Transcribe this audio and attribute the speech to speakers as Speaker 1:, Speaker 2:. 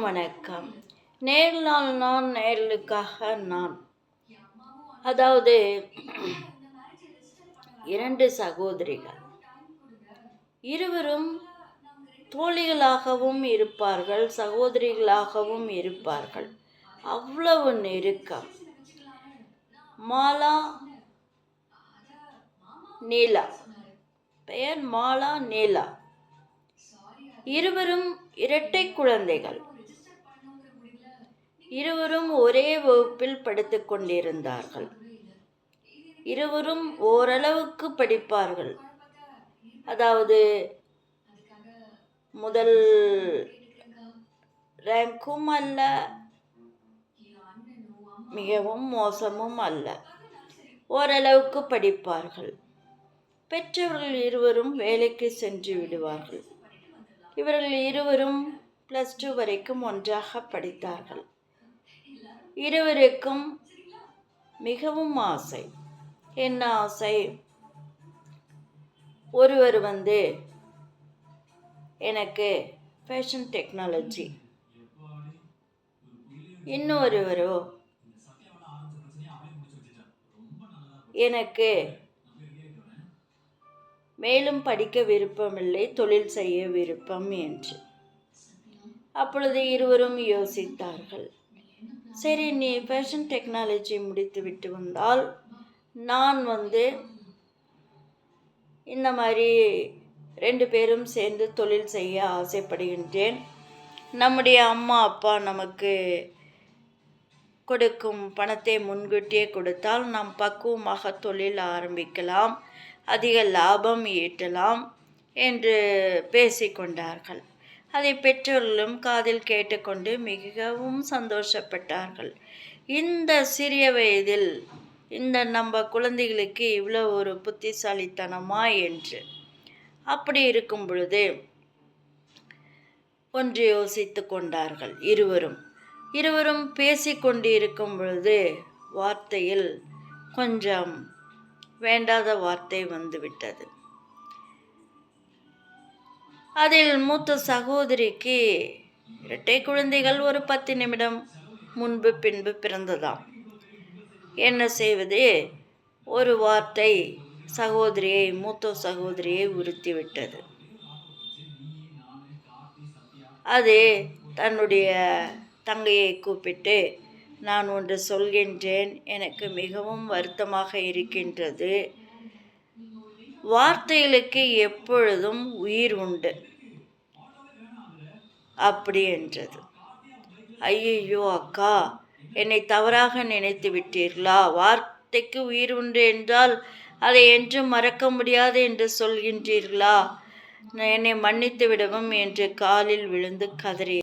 Speaker 1: வணக்கம். நேர்னால் நான் நேர்களுக்காக நான். அதாவது இரண்டு சகோதரிகள். இருவரும் தோழிகளாகவும் இருப்பார்கள் சகோதரிகளாகவும் இருப்பார்கள். அவ்வளவு நெருக்கம். மாலா நீலா. பெயர் மாலா நீலா. இருவரும் இரட்டை குழந்தைகள். இருவரும் ஒரே வகுப்பில் படித்துக் கொண்டிருந்தார்கள். இருவரும் ஓரளவுக்கு படிப்பார்கள். அதாவது முதல் ரேங்க்கும் அல்ல மிகவும் மோசமும் அல்ல. ஓரளவுக்கு படிப்பார்கள். பெற்றவர்கள் இருவரும் வேலைக்கு சென்று விடுவார்கள். இவர்கள் இருவரும் ப்ளஸ் டூ வரைக்கும் ஒன்றாக படித்தார்கள். இருவருக்கும் மிகவும் ஆசை. என்ன ஆசை? ஒருவர் வந்து எனக்கு ஃபேஷன் டெக்னாலஜி இன்னொருவரோ எனக்கு மேலும் படிக்க விருப்பமில்லை தொழில் செய்ய விருப்பம் என்று. அப்பொழுது இருவரும் யோசித்தார்கள். சரி நீ ஃபேஷன் டெக்னாலஜி முடித்து விட்டு வந்தால் நான் வந்து இந்த மாதிரி ரெண்டு பேரும் சேர்ந்து தொழில் செய்ய ஆசைப்படுகின்றேன். நம்முடைய அம்மா அப்பா நமக்கு கொடுக்கும் பணத்தை முன்கூட்டியே கொடுத்தால் நாம் பக்குவமாக தொழில் ஆரம்பிக்கலாம் அதிக லாபம் ஈட்டலாம் என்று பேசிக்கொண்டார்கள். அதை பெற்றோர்களும் காதில் கேட்டுக்கொண்டு மிகவும் சந்தோஷப்பட்டார்கள். இந்த சிறிய வயதில் இந்த நம்ம குழந்தைகளுக்கு இவ்வளோ ஒரு புத்திசாலித்தனமா என்று. அப்படி இருக்கும் பொழுது ஒன்று யோசித்து கொண்டார்கள் இருவரும். இருவரும் பேசிக்கொண்டு இருக்கும் பொழுது வார்த்தையில் கொஞ்சம் வேண்டாத வார்த்தை வந்துவிட்டது. அதில் மூத்த சகோதரிக்கு இரட்டை குழந்தைகள் ஒரு பத்து நிமிடம் முன்பு பின்பு பிறந்ததாம். என்ன செய்வது? ஒரு வார்த்தை சகோதரியை மூத்த சகோதரியை உறுத்திவிட்டது. அது தன்னுடைய தங்கையை கூப்பிட்டு நான் ஒன்று சொல்கின்றேன் எனக்கு மிகவும் வருத்தமாக இருக்கின்றது. வார்த்தைகளுக்கு எப்பொழுதும் உயிர் உண்டு. அப்படி என்றது. ஐயோ அக்கா என்னை தவறாக நினைத்து விட்டீர்களா? வார்த்தைக்கு உயிர் உண்டு என்றால் அதை என்றும் மறக்க முடியாது என்று சொல்கின்றீர்களா? என்னை மன்னித்து விடவும் என்று காலில் விழுந்து கதறி